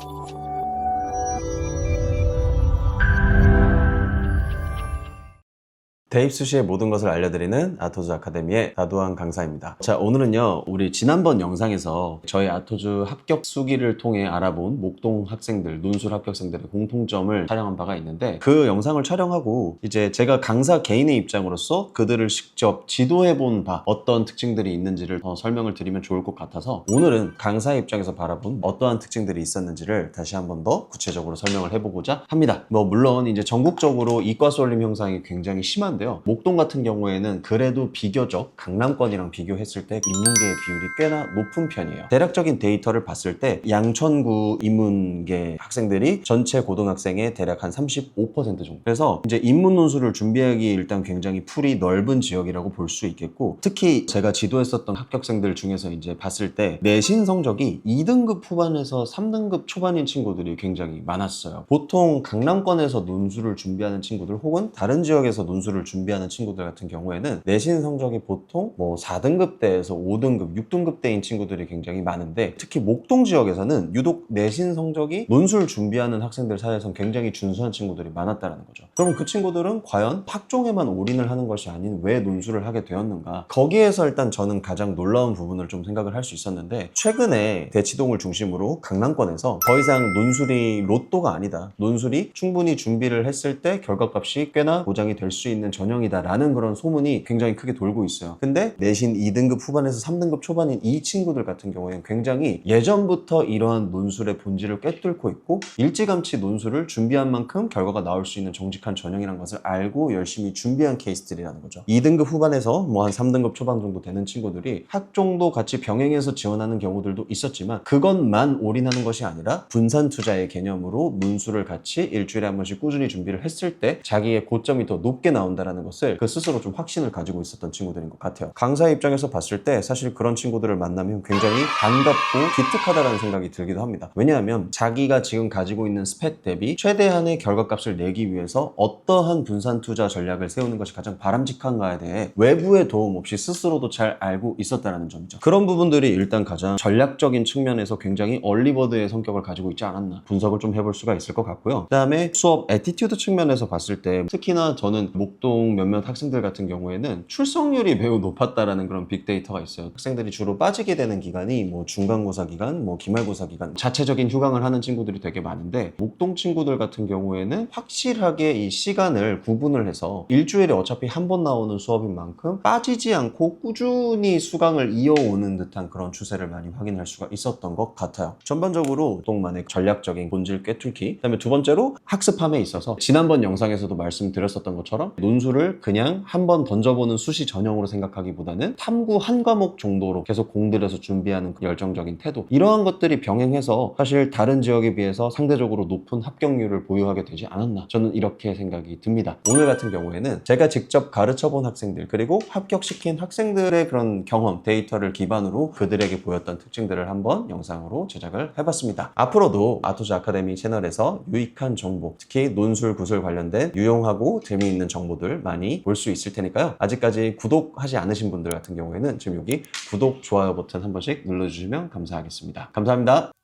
Thank you. 대입 수시의 모든 것을 알려드리는 아토즈 아카데미의 다도한 강사입니다. 자, 오늘은요, 우리 지난번 영상에서 저희 아토즈 합격 수기를 통해 알아본 목동 학생들, 논술 합격생들의 공통점을 촬영한 바가 있는데 그 영상을 촬영하고 이제 제가 강사 개인의 입장으로서 그들을 직접 지도해본 바 어떤 특징들이 있는지를 더 설명을 드리면 좋을 것 같아서 오늘은 강사의 입장에서 바라본 어떠한 특징들이 있었는지를 다시 한번 더 구체적으로 설명을 해보고자 합니다. 뭐 물론 이제 전국적으로 이과 쏠림 현상이 굉장히 심한 데요. 목동 같은 경우에는 그래도 비교적 강남권이랑 비교했을 때 인문계의 비율이 꽤나 높은 편이에요. 대략적인 데이터를 봤을 때 양천구 인문계 학생들이 전체 고등학생의 대략 한 35% 정도. 그래서 이제 인문 논술을 준비하기 일단 굉장히 풀이 넓은 지역이라고 볼 수 있겠고 특히 제가 지도했었던 합격생들 중에서 이제 봤을 때 내신 성적이 2등급 후반에서 3등급 초반인 친구들이 굉장히 많았어요. 보통 강남권에서 논술을 준비하는 친구들 혹은 다른 지역에서 논술을 준비하는 친구들 같은 경우에는 내신 성적이 보통 뭐 4등급대에서 5등급, 6등급대인 친구들이 굉장히 많은데 특히 목동 지역에서는 유독 내신 성적이 논술 준비하는 학생들 사이에서는 굉장히 준수한 친구들이 많았다는 거죠. 그럼 그 친구들은 과연 학종에만 올인을 하는 것이 아닌 왜 논술을 하게 되었는가? 거기에서 일단 저는 가장 놀라운 부분을 좀 생각을 할 수 있었는데 최근에 대치동을 중심으로 강남권에서 더 이상 논술이 로또가 아니다. 논술이 충분히 준비를 했을 때 결과값이 꽤나 보장이 될 수 있는 전형이다라는 그런 소문이 굉장히 크게 돌고 있어요. 근데 내신 2등급 후반에서 3등급 초반인 이 친구들 같은 경우에는 굉장히 예전부터 이러한 논술의 본질을 꿰뚫고 있고 일찌감치 논술을 준비한 만큼 결과가 나올 수 있는 정직한 전형이라는 것을 알고 열심히 준비한 케이스들이라는 거죠. 2등급 후반에서 뭐 한 3등급 초반 정도 되는 친구들이 학종도 같이 병행해서 지원하는 경우들도 있었지만 그것만 올인하는 것이 아니라 분산 투자의 개념으로 논술을 같이 일주일에 한 번씩 꾸준히 준비를 했을 때 자기의 고점이 더 높게 나온다 라는 것을 그 스스로 좀 확신을 가지고 있었던 친구들인 것 같아요. 강사 입장에서 봤을 때 사실 그런 친구들을 만나면 굉장히 반갑고 기특하다라는 생각이 들기도 합니다. 왜냐하면 자기가 지금 가지고 있는 스펙 대비 최대한의 결과값을 내기 위해서 어떠한 분산 투자 전략을 세우는 것이 가장 바람직한가에 대해 외부의 도움 없이 스스로도 잘 알고 있었다는 점이죠. 그런 부분들이 일단 가장 전략적인 측면에서 굉장히 얼리버드의 성격을 가지고 있지 않았나 분석을 좀 해볼 수가 있을 것 같고요. 그 다음에 수업 에티튜드 측면에서 봤을 때 특히나 저는 목동 몇몇 학생들 같은 경우에는 출석률이 매우 높았다라는 그런 빅데이터가 있어요. 학생들이 주로 빠지게 되는 기간이 뭐 중간고사 기간, 뭐 기말고사 기간, 자체적인 휴강을 하는 친구들이 되게 많은데 목동 친구들 같은 경우에는 확실하게 이 시간을 구분을 해서 일주일에 어차피 한 번 나오는 수업인 만큼 빠지지 않고 꾸준히 수강을 이어오는 듯한 그런 추세를 많이 확인할 수가 있었던 것 같아요. 전반적으로 목동만의 전략적인 본질 꿰뚫기. 그다음에 두 번째로 학습함에 있어서 지난번 영상에서도 말씀드렸었던 것처럼 논술 을 그냥 한 번 던져보는 수시 전형으로 생각하기보다는 탐구 한 과목 정도로 계속 공들여서 준비하는 그 열정적인 태도. 이러한 것들이 병행해서 사실 다른 지역에 비해서 상대적으로 높은 합격률을 보유하게 되지 않았나. 저는 이렇게 생각이 듭니다. 오늘 같은 경우에는 제가 직접 가르쳐 본 학생들 그리고 합격시킨 학생들의 그런 경험, 데이터를 기반으로 그들에게 보였던 특징들을 한번 영상으로 제작을 해봤습니다. 앞으로도 아토즈 아카데미 채널에서 유익한 정보, 특히 논술, 구술 관련된 유용하고 재미있는 정보 들 많이 볼 수 있을 테니까요. 아직까지 구독하지 않으신 분들 같은 경우에는 지금 여기 구독, 좋아요 버튼 한 번씩 눌러주시면 감사하겠습니다. 감사합니다.